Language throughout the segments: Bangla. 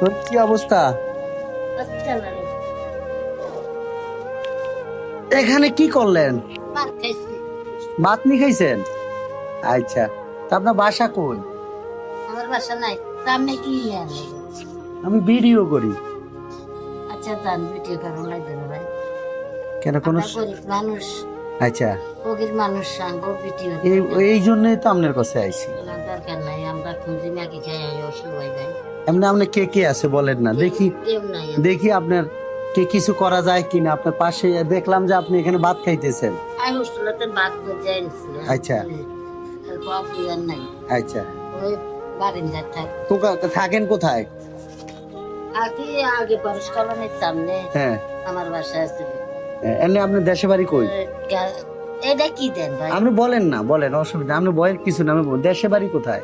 তোর কি অবস্থা? আচ্ছা না। এখানে কি করলেন? ভাত নি খাইছেন? আচ্ছা তা আপনার বাসা কই আমার বাসা নাই কি আমি ভিডিও করি। আচ্ছা ভিডিও করো নাই দেবো ভাই। কেন কোনো মানুষ। আচ্ছা। গরিব মানুষ সাঙ্গ ভিডিও এই এই জন্যই তো আপনার কাছে আইছি। দরকার নাই আমরা খুঁজি ম্যাগি খাই অসুবিধা এমনি আপনি কে কে আছে বলেন না। দেখি দেখি আপনার কে কিছু করা যায় কিনা। আপনার পাশে দেখলাম যে আপনি এখানে ভাত খাইতেছেন। আচ্ছা। আচ্ছা। থাকেন কোথায়? আগে সামনে হ্যাঁ। আমার বাসা আছে। এমনি আপনার দেশে বাড়ি কই? এটা কি দেন ভাই? আপনি বলেন না বলেন অসুবিধা আপনি বয়ের কিছু না দেশে বাড়ি কোথায়?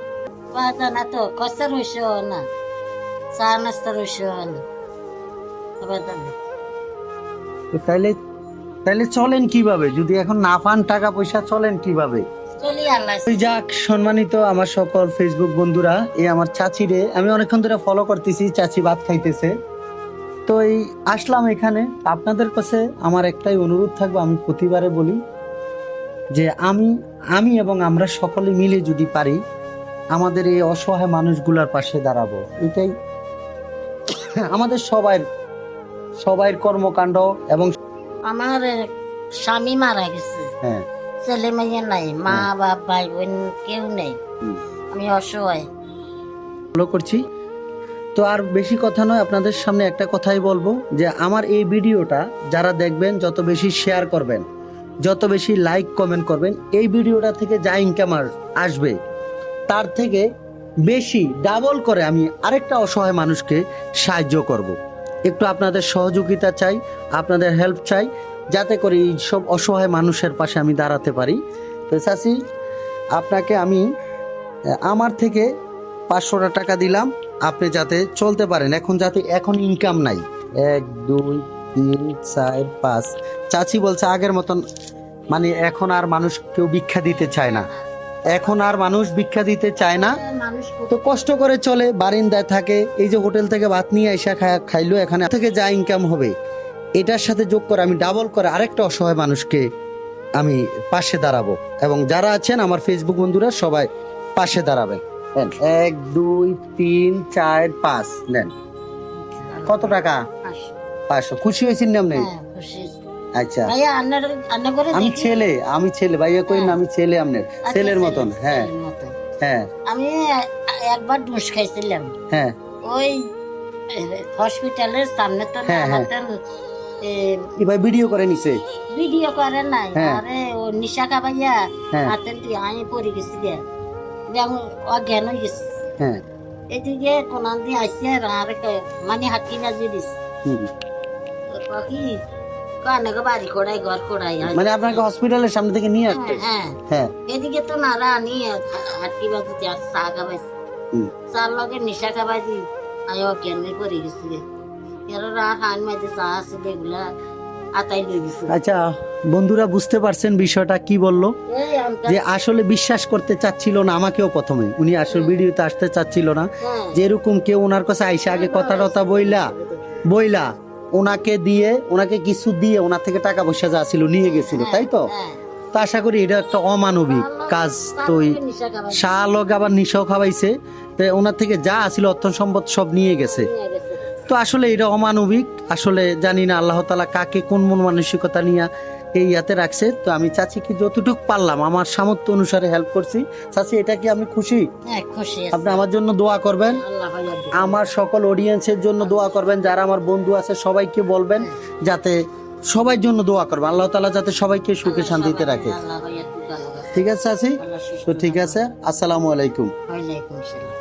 না তো রইছে না। চা নাস্তা তাইলে তাইলে চলেন কীভাবে? যদি এখন না পান টাকা পয়সা চলেন কীভাবে? যাক সম্মানিত আমার সকল ফেসবুক বন্ধুরা এই আমার চাচিরে। আমি অনেকক্ষণ ধরে ফলো করতেছি চাচি ভাত খাইতেছে। তো এই আসলাম এখানে। আপনাদের কাছে আমার একটাই অনুরোধ থাকবে আমি প্রতিবারে বলি যে আমি আমি এবং আমরা সকলে মিলে যদি পারি আমাদের এই অসহায় মানুষগুলার পাশে দাঁড়াবো। এটাই আমাদের সবাই সবাই কর্মকাণ্ড এবং আমার স্বামী মারা গেছে। হ্যাঁ। ছেলে মেয়ে নাই মা বাপ ভাই বোন কেউ নেই। আমি অসহায়। ফলো করছি। তো আর বেশি কথা নয় আপনাদের সামনে একটা কথাই বলব যে আমার এই ভিডিওটা যারা দেখবেন যত বেশি শেয়ার করবেন যত বেশি লাইক কমেন্ট করবেন এই ভিডিওটা থেকে যা ইনকাম আসবে তার থেকে বেশি ডাবল করে আমি আরেকটা অসহায় মানুষকে সাহায্য করব। একটু আপনাদের সহযোগিতা চাই, আপনাদের হেল্প চাই, যাতে করে এই সব অসহায় মানুষের পাশে আমি দাঁড়াতে পারি। তো চাচি আপনাকে আমি আমার থেকে পাঁচশোটা টাকা দিলাম। আপনি যাতে চলতে পারেন, এখন যাতে এখন ইনকাম নাই। এক, দুই, তিন, চার, পাঁচ। চাচি বলছে আগের মতন মানে এখন আর মানুষ কেউ ভিক্ষা দিতে চায় না। এখন আর মানুষ ভিক্ষা দিতে চায় না। তো কষ্ট করে চলে বারিন্দায় থাকে এই যে হোটেল থেকে ভাত নিয়ে এসে খাইলো এখানে থেকে যা ইনকাম হবে এটার সাথে যোগ করে আমি ডাবল করে আরেকটা অসহায় মানুষকে আমি পাশে দাঁড়াবো। এবং যারা আছেন আমার ফেসবুক বন্ধুরা সবাই পাশে দাঁড়াবে এক দুই তিন চার পাঁচ নেন। কত টাকা? পাঁচশো। খুশি হয়েছেন না আপনি? হ্যাঁ, খুশি। আচ্ছা। ভাইয়া আন্না করে আমি ছেলে আমি ছেলে। ভাইয়া কই না আমি ছেলে আপনার। আচ্ছা, ছেলের মতন হ্যাঁ। হ্যাঁ। আমি একবার ডোজ খাইছিলাম। হ্যাঁ। ওই হসপিটালের সামনে তো হ্যাঁ, হ্যাঁ। আমাদের ভিডিও করে নিছে? ভিডিও করে নাই। হ্যাঁ। আরে ও নিশা খাবাইয়া হ্যাঁ। হাতে দিয়ে আমি পড়ে গেছি গে যেমন অজ্ঞান হয়ে গেছি। হ্যাঁ। এদিকে কোনান দিয়ে আসছে আর মানে হাঁটি বাজিয়ে দিস হুম। কি কানে বাড়ি কড়াই ঘর কড়াই মানে আপনাকে হসপিটালের সামনে থেকে নিয়ে আসছে হ্যাঁ হ্যাঁ। এদিকে তো নারা আনি হাঁটি বাজিতে আর চা খাবাইছি। চার লগে নিশা খাবাইছি অজ্ঞান হয়ে পড়ে গেছি এর রাত আন মাঝে চা আছে গেছি। আচ্ছা বন্ধুরা বুঝতে পারছেন বিষয়টা কি বলল? যে আসলে বিশ্বাস করতে চাচ্ছিল না আমাকেও প্রথমে। উনি আসল ভিডিওতে আসতে চাচ্ছিল না। হ্যাঁ। যে এরকম কেউ ওনার কাছে আইসা আগে কথা টথা বইলা বইলা। ওনাকে দিয়ে ওনাকে কিছু দিয়ে ওনার থেকে টাকা পয়সা যা ছিল নিয়ে গেছিল তাই তো তা তো আশা করি এটা একটা অমানবিক কাজ তো। শাহ আবার নিশাও খাওয়াইছে তো ওনার থেকে যা আছিল অর্থ সম্পদ সব নিয়ে গেছে। তো আসলে এটা অমানবিক। আসলে জানি না আল্লাহ তালা কাকে কোন মন মানসিকতা নিয়ে এই ইয়াতে রাখছে। তো আমি চাচিকে যতটুকু পারলাম আমার সামর্থ্য অনুসারে হেল্প করছি। চাচি এটা কি আমি খুশি? হ্যাঁ। আপনি আমার জন্য দোয়া করবেন। আমার সকল অডিয়েন্সের জন্য দোয়া করবেন। যারা আমার বন্ধু আছে সবাইকে বলবেন যাতে সবার জন্য দোয়া করবেন। আল্লাহ তালা যাতে সবাইকে সুখে শান্তিতে রাখে। ঠিক আছে চাচি? তো ঠিক আছে আসসালামু আলাইকুম। ওয়ালাইকুম আসসালাম।